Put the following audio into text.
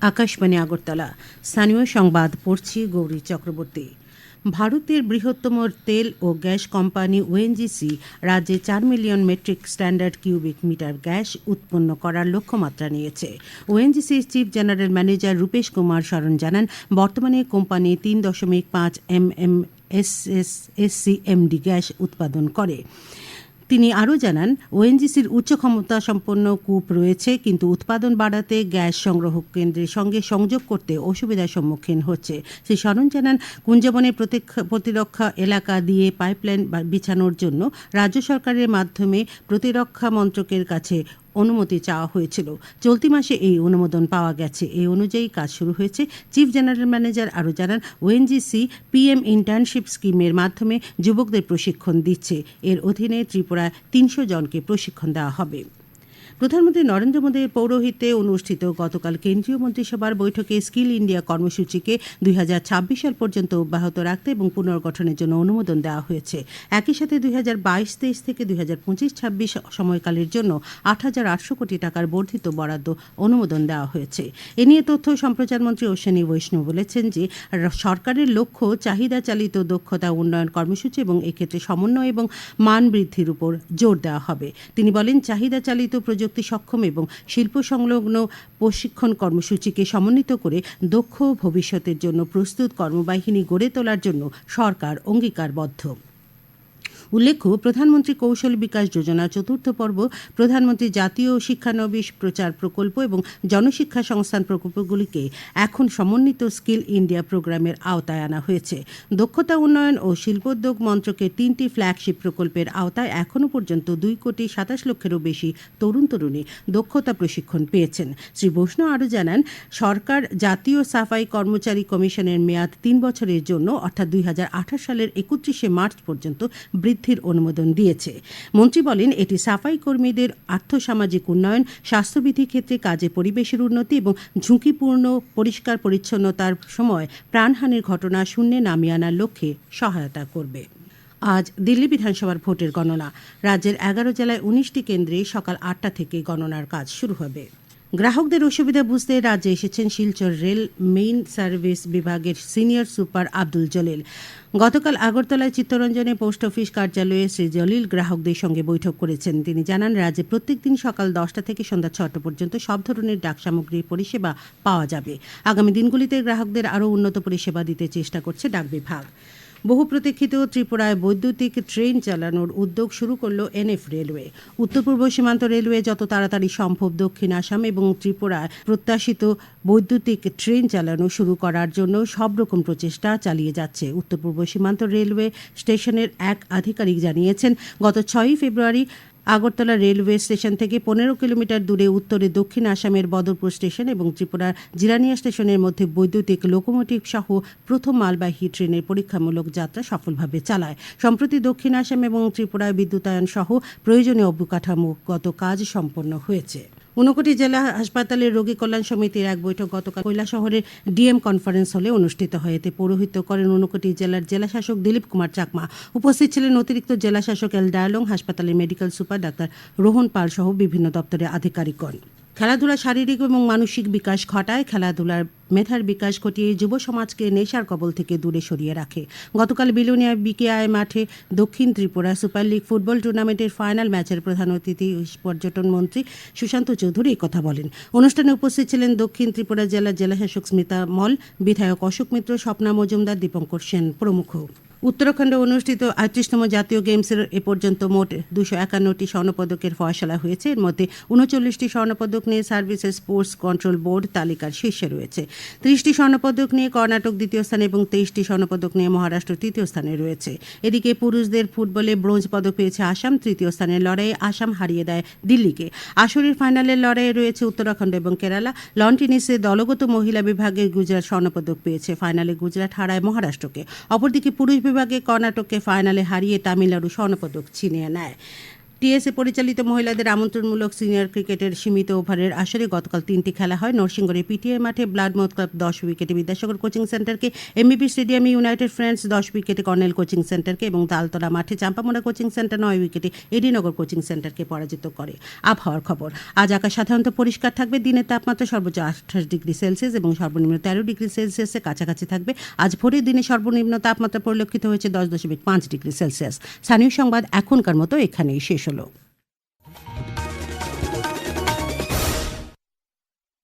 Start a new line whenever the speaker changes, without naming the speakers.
আকাশবাণী আগরতলা। স্থানীয় সংবাদ, পড়ছি গৌরী চক্রবর্তী। ভারতের বৃহত্তম তেল ও গ্যাস কোম্পানি ওএনজিসি রাজ্যে চার million metric standard cubic metre gas উৎপন্ন করার লক্ষ্যমাত্রা নিয়েছে। ওএনজিসির chief general manager Rupesh Kumar Saran জানান, বর্তমানে কোম্পানি তিন দশমিক পাঁচ M M S S S C SCMD gas উৎপাদন করে। তিনি আরও জানান, ওএনজিসির উচ্চ ক্ষমতা সম্পন্ন কূপ রয়েছে, কিন্তু উৎপাদন বাড়াতে গ্যাস সংগ্রহ কেন্দ্রের সঙ্গে সংযোগ করতে অসুবিধার সম্মুখীন হচ্ছে। শ্রী স্মরণ জানান, কুঞ্জবনের প্রতিরক্ষা এলাকা দিয়ে পাইপলাইন বিছানোর জন্য রাজ্য সরকারের মাধ্যমে প্রতিরক্ষা মন্ত্রকের কাছে অনুমতি চাওয়া হয়েছিল। চলতি মাসে এই অনুমোদন পাওয়া গেছে। এই অনুযায়ী কাজ শুরু হয়েছে। চিফ জেনারেল ম্যানেজার আরও জানান, ওএনজিসি পিএম ইন্টার্নশিপ স্কিমের মাধ্যমে যুবকদের প্রশিক্ষণ দিচ্ছে। এর অধীনে ত্রিপুরায় তিনশো জনকে প্রশিক্ষণ দেওয়া হবে। প্রধানমন্ত্রী নরেন্দ্র মোদীর পৌরোহিত্যে অনুষ্ঠিত গতকাল কেন্দ্রীয় মন্ত্রিসভার বৈঠকে স্কিল ইন্ডিয়া কর্মসূচিকে দুই হাজার ছাব্বিশ সাল পর্যন্ত অব্যাহত রাখতে এবং পুনর্গঠনের জন্য অনুমোদন দেওয়া হয়েছে। একই সাথে দুই হাজার বাইশ তেইশ থেকে দুই হাজার পঁচিশ ছাব্বিশ সময়কালের জন্য আট হাজার আটশো কোটি টাকার বর্ধিত বরাদ্দ অনুমোদন দেওয়া হয়েছে। এ নিয়ে তথ্য সম্প্রচার মন্ত্রী অশ্বিনী বৈষ্ণব বলেছেন যে সরকারের লক্ষ্য চাহিদা চালিত দক্ষতা উন্নয়ন কর্মসূচি এবং এক্ষেত্রে সমন্বয় এবং মান বৃদ্ধির উপর জোর দেওয়া হবে। তিনি বলেন চাহিদা চালিত প্রযুক্তি সক্ষম এবং শিল্প সংলগ্ন প্রশিক্ষণ কর্মসূচিকে সমন্বিত করে দক্ষ ভবিষ্যতের জন্য প্রস্তুত কর্মবাহিনী গড়ে তোলার জন্য সরকার অঙ্গীকারবদ্ধ। উল্লেখ্য, প্রধানমন্ত্রী কৌশল বিকাশ যোজনা চতুর্থ পর্ব, প্রধানমন্ত্রী জাতীয় শিক্ষানবিশ প্রচার প্রকল্প এবং জনশিক্ষা সংস্থান প্রকল্পগুলিকে এখন সমন্বিত স্কিল ইন্ডিয়া প্রোগ্রামের আওতায় আনা হয়েছে। দক্ষতা উন্নয়ন ও শিল্পোদ্যোগ মন্ত্রকের তিনটি ফ্ল্যাগশিপ প্রকল্পের আওতায় এখনও পর্যন্ত দুই কোটি সাতাশ লক্ষেরও বেশি তরুণ তরুণী দক্ষতা প্রশিক্ষণ পেয়েছেন। শ্রী বৈষ্ণব আরও জানান, সরকার জাতীয় সাফাই কর্মচারী কমিশনের মেয়াদ তিন বছরের জন্য, অর্থাৎ দুই হাজার আঠারো সালের একত্রিশে মার্চ পর্যন্ত বৃদ্ধির অনুমোদন দিয়েছে। মন্ত্রী বলেন, এটি সাফাই কর্মীদের আর্থসামাজিক উন্নয়ন, স্বাস্থ্যবিধি ক্ষেত্রে কাজে পরিবেশের উন্নতি এবং ঝুঁকিপূর্ণ, পরিষ্কার পরিচ্ছন্নতার সময় প্রাণহানির ঘটনা শূন্যে নামিয়ে আনার লক্ষ্যে সহায়তা করবে। আজ দিল্লি বিধানসভার ভোটের গণনা। রাজ্যের এগারো জেলায় উনিশটি কেন্দ্রে সকাল আটটা থেকে গণনার কাজ শুরু হবে। গ্রাহকদের অসুবিধা বুঝতে রাজ্যে এসেছেন শিলচর রেল মেইন সার্ভিস বিভাগের সিনিয়র সুপার আব্দুল জলিল। গতকাল আগরতলায় চিত্তরঞ্জনে পোস্ট অফিস কার্যালয়ে শ্রী জলিল গ্রাহকদের সঙ্গে বৈঠক করেছেন। তিনি জানান, রাজ্যে প্রত্যেক দিন সকাল দশটা থেকে সন্ধ্যা ছটা পর্যন্ত সব ধরনের ডাক সামগ্রীর পরিষেবা পাওয়া যাবে। আগামী দিনগুলিতে গ্রাহকদের আরও উন্নত পরিষেবা দিতে চেষ্টা করছে ডাক বিভাগ। বহু প্রতীক্ষিত ত্রিপুরায় বৈদ্যুতিক ট্রেন চালানোর উদ্যোগ শুরু করল এনএফ রেলওয়ে। উত্তর পূর্ব সীমান্ত রেলওয়ে যত তাড়াতাড়ি সম্ভব দক্ষিণ আসাম এবং ত্রিপুরায় প্রত্যাশিত বৈদ্যুতিক ট্রেন চালানো শুরু করার জন্য সব রকম প্রচেষ্টা চালিয়ে যাচ্ছে। উত্তর পূর্ব সীমান্ত রেলওয়ে স্টেশনের এক আধিকারিক জানিয়েছেন, গত ছয়ই ফেব্রুয়ারি আগরতলা রেলওয়ে স্টেশন থেকে পনেরো কিলোমিটার দূরে উত্তরে দক্ষিণ আসামের বদরপুর স্টেশন এবং ত্রিপুরার জিরানিয়া স্টেশনের মধ্যে বৈদ্যুতিক লোকোমোটিভ সহ প্রথম মালবাহী ট্রেনের পরীক্ষামূলক যাত্রা সফলভাবে চালায়। সম্প্রতি দক্ষিণ আসাম এবং ত্রিপুরায় বিদ্যুতায়ন সহ প্রয়োজনীয় অবকাঠামোগত কাজ সম্পন্ন হয়েছে। ঊনকোটি জেলা হাসপাতালের রোগী কল্যাণ সমিতির এক বৈঠক গতকাল শহরের ডিএম কনফারেন্স হলে অনুষ্ঠিত হয়। এতে পৌরোহিত্য করেন ঊনকোটি জেলার জেলা শাসক দিলীপ কুমার চাকমা। উপস্থিত ছিলেন অতিরিক্ত জেলা শাসক এল ডায়ালং, হাসপাতালের মেডিকেল সুপার ডাক্তার রোহন পাল সহ বিভিন্ন দপ্তরের আধিকারিকগণ। খেলাধুলা শারীরিক এবং মানসিক বিকাশ ঘটায়, খেলাধুলার মেধার বিকাশ ঘটিয়ে যুব সমাজকে নেশার কবল থেকে দূরে সরিয়ে রাখে। গতকাল বিলোনিয়া বিকেআই মাঠে Dakshin Tripura super league football টুর্নামেন্টের ফাইনাল ম্যাচের প্রধান অতিথি পর্যটন মন্ত্রী সুশান্ত চৌধুরী কথা বলেন। অনুষ্ঠানে উপস্থিত ছিলেন দক্ষিণ ত্রিপুরা জেলার জেলাশাসক স্মিতা মল, বিধায়ক অশোক মিত্র, স্বপ্না মজুমদার, দীপঙ্কর সেন প্রমুখ। উত্তরাখণ্ডে অনুষ্ঠিত আটত্রিশতম জাতীয় গেমসের এ পর্যন্ত মোট দুশো একান্নটি স্বর্ণপদকের ফয়সলা হয়েছে। এর মধ্যে উনচল্লিশটি স্বর্ণপদক নিয়ে সার্ভিসেস স্পোর্টস কন্ট্রোল বোর্ড তালিকার শীর্ষে রয়েছে। ত্রিশটি স্বর্ণপদক নিয়ে কর্ণাটক দ্বিতীয় স্থানে এবং তেইশটি স্বর্ণপদক নিয়ে মহারাষ্ট্র তৃতীয় স্থানে রয়েছে। এদিকে পুরুষদের ফুটবলে ব্রোঞ্জ পদক পেয়েছে আসাম, তৃতীয় স্থানের লড়াইয়ে আসাম হারিয়ে দেয় দিল্লিকে। আসরের ফাইনালের লড়াইয়ে রয়েছে উত্তরাখণ্ড এবং কেরালা। লন টেনিসে দলগত মহিলা বিভাগে গুজরাট স্বর্ণপদক পেয়েছে। ফাইনালে গুজরাট হারায় মহারাষ্ট্রকে। অপরদিকে পুরুষ বিভাগে কর্ণাটককে ফাইনালে হারিয়ে তামিলনাড়ু স্বর্ণপদক ছিনিয়ে নেয়। টিএসএ পরিচালিত মহিলাদের আমন্ত্রণমূলক সিনিয়র ক্রিকেটের সীমিত ওভারের আসরে গতকাল তিনটি খেলা হয়। নরসিংগড়ের পিটিআই মাঠে ব্লাডমথ ক্লাব দশ উইকেটে বিদ্যাসাগর কোচিং সেন্টারকে, এমবিপি স্টেডিয়ামে ইউনাইটেড ফ্রেন্ডস দশ উইকেটে কর্নেল কোচিং সেন্টারকে এবং তালতলা মাঠে চাম্পামোড়া কোচিং সেন্টার নয় উইকেটে এডিনগর কোচিং সেন্টারকে পরাজিত করে। আবহাওয়ার খবর, আজ আকাশ সাধারণত পরিষ্কার থাকবে, দিনের তাপমাত্রা সর্বোচ্চ আঠাশ ডিগ্রি সেলসিয়াস এবং সর্বনিম্ন তেরো ডিগ্রি সেলসিয়াসের কাছাকাছি থাকবে। আজ ভোরের দিনে সর্বনিম্ন তাপমাত্রা পরিলক্ষিত হয়েছে দশ দশমিক পাঁচ ডিগ্রি সেলসিয়াস। স্থানীয় সংবাদ এখনকার মতো এখানেই শেষ হলো